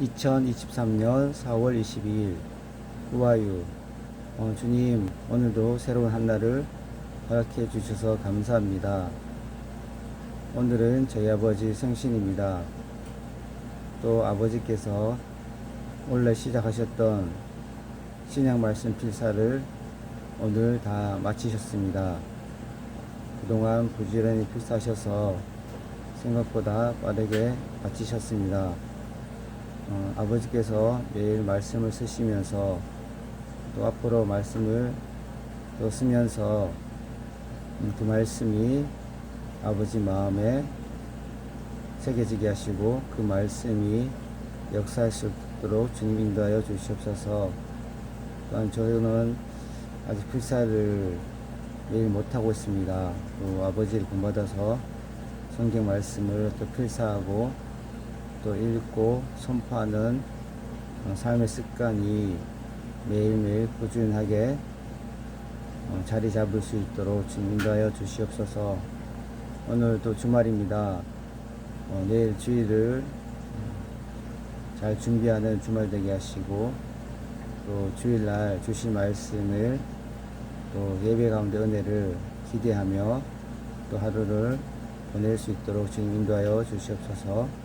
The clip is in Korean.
2023년 4월 22일 우아유 어, 주님 오늘도 새로운 한 날을 허락해 주셔서 감사합니다. 오늘은 저희 아버지 생신입니다. 또 아버지께서 원래 시작하셨던 신약 말씀 필사를 오늘 다 마치셨습니다. 그동안 부지런히 필사하셔서 생각보다 빠르게 마치셨습니다. 어, 아버지께서 매일 말씀을 쓰시면서 또 앞으로 말씀을 또 쓰면서 음, 그 말씀이 아버지 마음에 새겨지게 하시고 그 말씀이 역사할 수 있도록 주님 인도하여 주시옵소서 또한 저는 아직 필사를 매일 못하고 있습니다. 또 아버지를 본받아서 성경 말씀을 또 필사하고 또 읽고 선포하는 어, 삶의 습관이 매일매일 꾸준하게 어, 자리 잡을 수 있도록 주님 인도하여 주시옵소서 오늘도 주말입니다. 어, 내일 주일을 잘 준비하는 주말 되게 하시고 또 주일날 주신 말씀을 또 예배 가운데 은혜를 기대하며 또 하루를 보낼 수 있도록 주님 인도하여 주시옵소서